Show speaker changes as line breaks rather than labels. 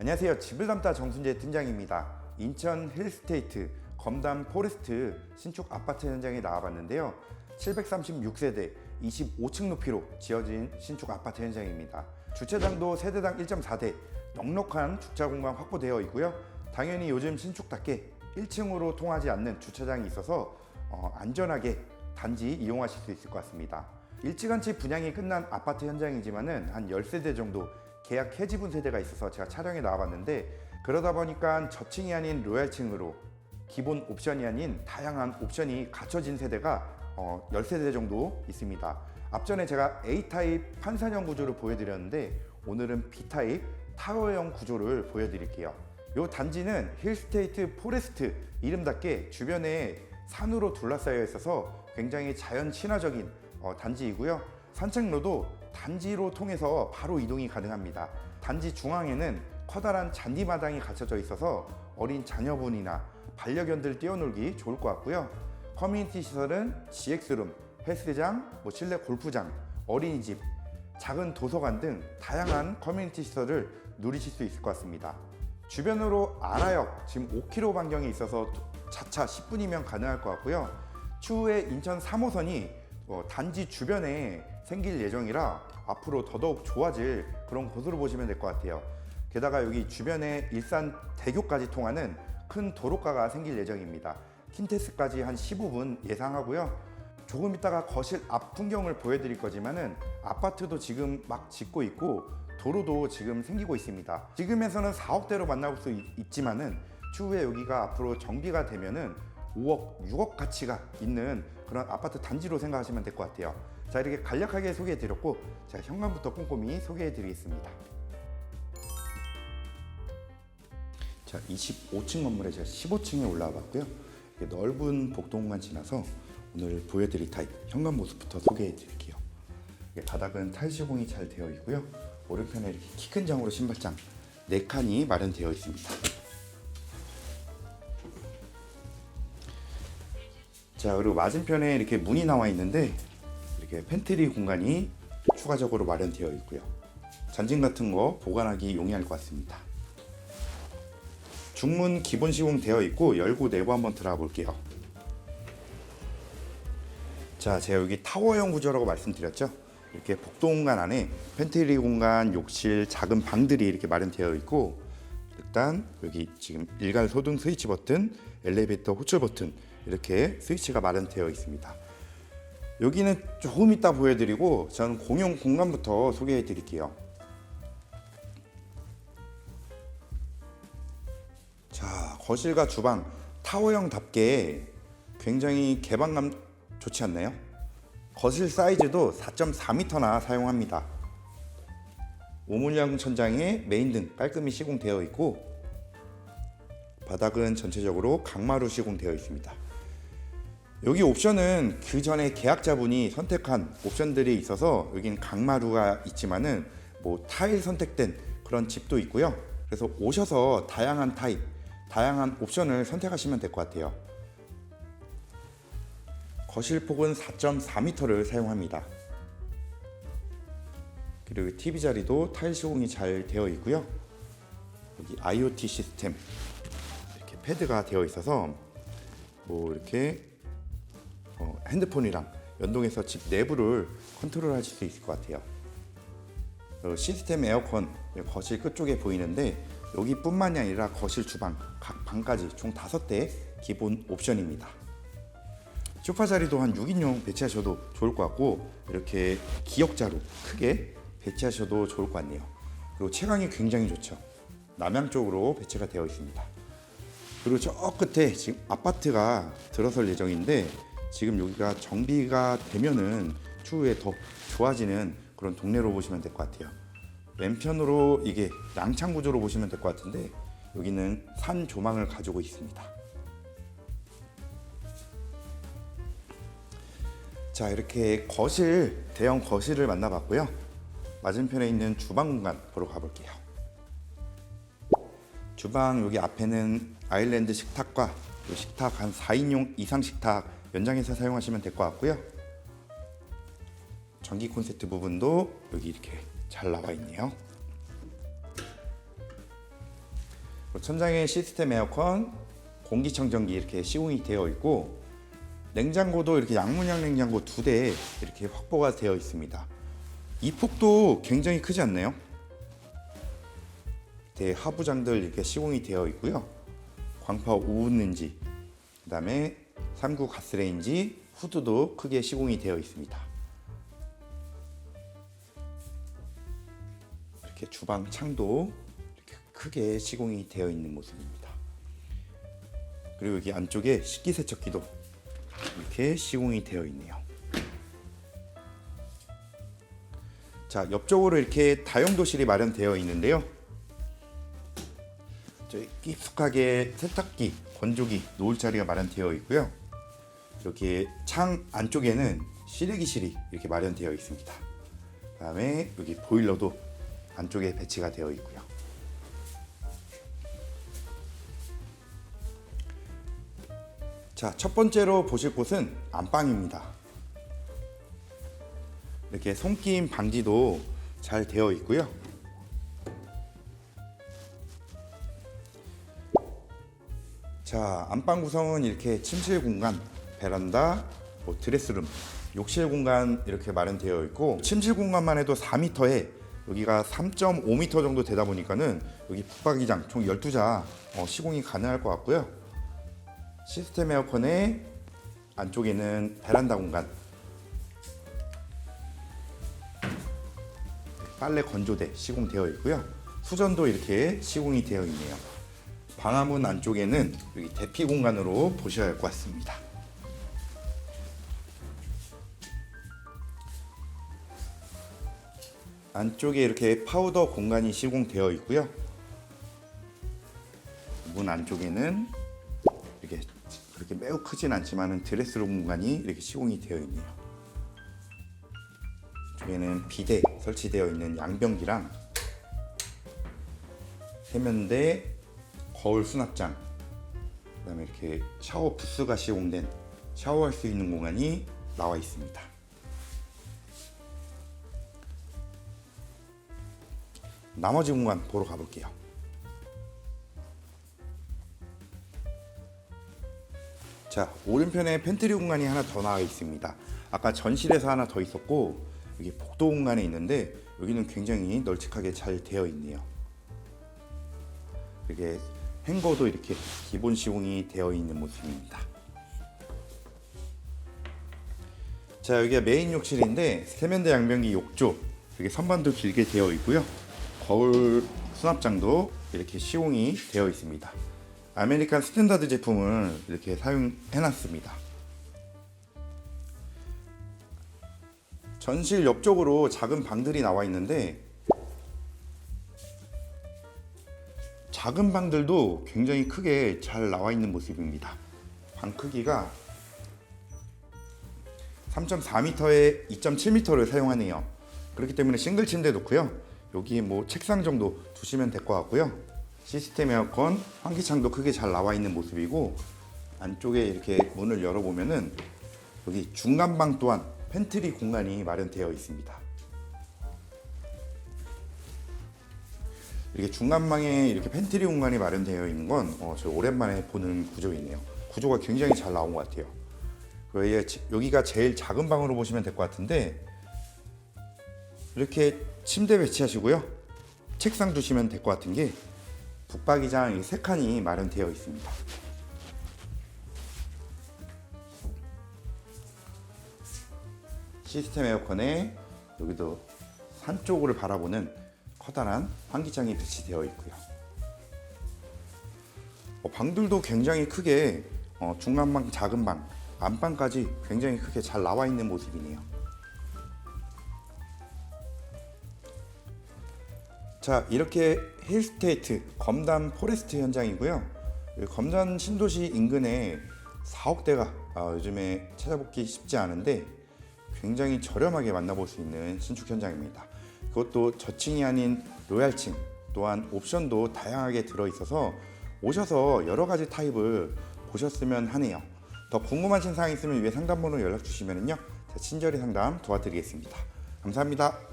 안녕하세요. 집을 담다 정순재 팀장입니다. 인천 힐스테이트 검담 포레스트 신축 아파트 현장에 나와봤는데요. 736세대 25층 높이로 지어진 신축 아파트 현장입니다. 주차장도 세대당 1.4대 넉넉한 주차 공간 확보되어 있고요. 당연히 요즘 신축답게 1층으로 통하지 않는 주차장이 있어서 어, 안전하게 단지 이용하실 수 있을 것 같습니다. 일찌감치 분양이 끝난 아파트 현장이지만은 한 10세대 정도 계약 해지분 세대가 있어서 제가 촬영에 나와봤는데 그러다 보니까 저층이 아닌 로얄층으로 기본 옵션이 아닌 다양한 옵션이 갖춰진 세대가 어, 10세대 정도 있습니다. 앞전에 제가 A타입 판사형 구조를 보여드렸는데 오늘은 B타입 타워형 구조를 보여드릴게요. 이 단지는 힐스테이트 포레스트 이름답게 주변에 산으로 둘러싸여 있어서 굉장히 자연 친화적인 어, 단지이고요. 산책로도 단지로 통해서 바로 이동이 가능합니다. 단지 중앙에는 커다란 잔디마당이 갖춰져 있어서 어린 자녀분이나 반려견들 뛰어놀기 좋을 것 같고요. 커뮤니티 시설은 GX룸, 헬스장, 뭐 실내 골프장, 어린이집, 작은 도서관 등 다양한 커뮤니티 시설을 누리실 수 있을 것 같습니다. 주변으로 아라역 지금 5km 반경에 있어서 자차 10분이면 가능할 것 같고요. 추후에 인천 3호선이 어, 단지 주변에 생길 예정이라 앞으로 더더욱 좋아질 그런 곳으로 보시면 될 것 같아요. 게다가 여기 주변에 일산 대교까지 통하는 큰 도로가가 생길 예정입니다. 킨테스까지 한 15분 예상하고요. 조금 있다가 거실 앞 풍경을 보여드릴 거지만은 아파트도 지금 막 짓고 있고 도로도 지금 생기고 있습니다. 지금에서는 4억대로 만나볼 수 있- 있지만은 추후에 여기가 앞으로 정비가 되면은 5억, 6억 가치가 있는 그런 아파트 단지로 생각하시면 될 것 같아요. 자 이렇게 간략하게 소개해 드렸고 제가 현관부터 꼼꼼히 소개해 드리겠습니다. 자 25층 건물에 제가 15층에 올라와 봤고요. 넓은 복도공간 지나서 오늘 보여드릴 타입 현관 모습부터 소개해 드릴게요. 이게 바닥은 타일 시공이 잘 되어 있고요. 오른편에 이렇게 키 큰 장으로 신발장 4칸이 마련되어 있습니다. 자 그리고 맞은편에 이렇게 문이 나와 있는데 이렇게 팬트리 공간이 추가적으로 마련되어 있고요. 잔짐 같은 거 보관하기 용이할 것 같습니다. 중문 기본 시공 되어 있고 열고 내부 한번 들어가 볼게요. 자, 제가 여기 타워형 구조라고 말씀드렸죠. 이렇게 복도 공간 안에 팬트리 공간, 욕실, 작은 방들이 이렇게 마련되어 있고 일단 여기 지금 일괄 소등 스위치 버튼, 엘리베이터 호출 버튼 이렇게 스위치가 마련되어 있습니다. 여기는 조금 이따 보여드리고 저는 공용 공간부터 소개해 드릴게요. 자, 거실과 주방 타워형답게 굉장히 개방감 좋지 않나요? 거실 사이즈도 4.4m나 사용합니다. 오물량 천장에 메인 등 깔끔히 시공되어 있고 바닥은 전체적으로 강마루 시공되어 있습니다. 여기 옵션은 그 전에 계약자분이 선택한 옵션들이 있어서 여긴 강마루가 있지만은 뭐 타일 선택된 그런 집도 있고요. 그래서 오셔서 다양한 타입, 다양한 옵션을 선택하시면 될 것 같아요. 거실 폭은 4.4m를 사용합니다. 그리고 TV 자리도 타일 시공이 잘 되어 있고요. 여기 IoT 시스템 이렇게 패드가 되어 있어서 뭐 이렇게 어, 핸드폰이랑 연동해서 집 내부를 컨트롤 하실 수 있을 것 같아요. 어, 시스템 에어컨 거실 끝쪽에 보이는데 여기뿐만이 아니라 거실, 주방 각 방까지 총 다섯 대 기본 옵션입니다. 소파 자리도 한 6인용 배치하셔도 좋을 것 같고 이렇게 기역자로 크게 배치하셔도 좋을 것 같네요. 그리고 채광이 굉장히 좋죠. 남향 쪽으로 배치가 되어 있습니다. 그리고 저 끝에 지금 아파트가 들어설 예정인데 지금 여기가 정비가 되면은 추후에 더 좋아지는 그런 동네로 보시면 될 것 같아요. 왼편으로 이게 양창 구조로 보시면 될 것 같은데 여기는 산 조망을 가지고 있습니다. 자 이렇게 거실 대형 거실을 만나봤고요. 맞은편에 있는 주방 공간 보러 가볼게요. 주방 여기 앞에는 아일랜드 식탁과 요 식탁 한 4인용 이상 식탁 연장해서 사용하시면 될 것 같고요. 전기 콘센트 부분도 여기 이렇게 잘 나와 있네요. 천장에 시스템 에어컨, 공기청정기 이렇게 시공이 되어 있고 냉장고도 이렇게 양문형 냉장고 두 대 이렇게 확보가 되어 있습니다. 이 폭도 굉장히 크지 않나요? 대 하부장들 이렇게 시공이 되어 있고요. 광파 우는지, 그다음에 3구 가스레인지 후드도 크게 시공이 되어 있습니다. 이렇게 주방 창도 이렇게 크게 시공이 되어 있는 모습입니다. 그리고 여기 안쪽에 식기세척기도 이렇게 시공이 되어 있네요. 자, 옆쪽으로 이렇게 다용도실이 마련되어 있는데요. 저희 깊숙하게 세탁기, 건조기 놓을 자리가 마련되어 있고요. 이렇게 창 안쪽에는 실외기실이 이렇게 마련되어 있습니다. 그다음에 여기 보일러도 안쪽에 배치가 되어 있고요. 자, 첫 번째로 보실 곳은 안방입니다. 이렇게 손김 방지도 잘 되어 있고요. 자, 안방 구성은 이렇게 침실 공간, 베란다, 뭐 드레스룸, 욕실 공간 이렇게 마련되어 있고 침실 공간만 해도 4m에 여기가 3.5m 정도 되다 보니까는 여기 붙박이장 총 12자 어, 시공이 가능할 것 같고요. 시스템 에어컨의 안쪽에는 베란다 공간 빨래 건조대 시공되어 있고요. 수전도 이렇게 시공이 되어 있네요. 방화문 안쪽에는 여기 대피 공간으로 보셔야 할 것 같습니다. 안쪽에 이렇게 파우더 공간이 시공되어 있고요. 문 안쪽에는 이렇게 그렇게 매우 크진 않지만은 드레스룸 공간이 이렇게 시공이 되어 있네요. 쪽에는 비대 설치되어 있는 양변기랑 세면대, 거울 수납장, 그다음에 이렇게 샤워 부스가 시공된 샤워할 수 있는 공간이 나와 있습니다. 나머지 공간 보러 가볼게요. 자, 오른편에 팬트리 공간이 하나 더 나와 있습니다. 아까 전실에서 하나 더 있었고 여기 복도 공간에 있는데 여기는 굉장히 널찍하게 잘 되어 있네요. 이렇게 행거도 이렇게 기본 시공이 되어 있는 모습입니다. 자, 여기가 메인 욕실인데 세면대 양변기 욕조 이렇게 선반도 길게 되어 있고요. 거울 수납장도 이렇게 시공이 되어 있습니다. 아메리칸 스탠다드 제품을 이렇게 사용해 놨습니다. 전실 옆쪽으로 작은 방들이 나와 있는데 작은 방들도 굉장히 크게 잘 나와 있는 모습입니다. 방 크기가 3.4m에 2.7m를 사용하네요. 그렇기 때문에 싱글 침대 놓고요. 여기 뭐 책상 정도 두시면 될 것 같고요. 시스템 에어컨, 환기창도 크게 잘 나와 있는 모습이고 안쪽에 이렇게 문을 열어보면은 여기 중간방 또한 팬트리 공간이 마련되어 있습니다. 이렇게 중간방에 이렇게 팬트리 공간이 마련되어 있는 건 어, 저 오랜만에 보는 구조이네요. 구조가 굉장히 잘 나온 것 같아요. 왜 여기가 제일 작은 방으로 보시면 될 것 같은데 이렇게 침대 배치하시고요. 책상 두시면 될 것 같은 게 북박이장 이세 칸이 마련되어 있습니다. 시스템 에어컨에 여기도 산 쪽을 바라보는 커다란 환기장이 배치되어 있고요. 어, 방들도 굉장히 크게 어, 중간방, 작은 방, 안방까지 굉장히 크게 잘 나와 있는 모습이네요. 자 이렇게 힐스테이트 검담 포레스트 현장이고요. 이 검담 신도시 인근에 4억대가 아, 요즘에 찾아보기 쉽지 않은데 굉장히 저렴하게 만나볼 수 있는 신축 현장입니다. 그것도 저층이 아닌 로얄층 또한 옵션도 다양하게 들어 있어서 오셔서 여러 가지 타입을 보셨으면 하네요. 더 궁금하신 사항 있으면 위에 상담번호 연락 주시면요. 친절히 상담 도와드리겠습니다. 감사합니다.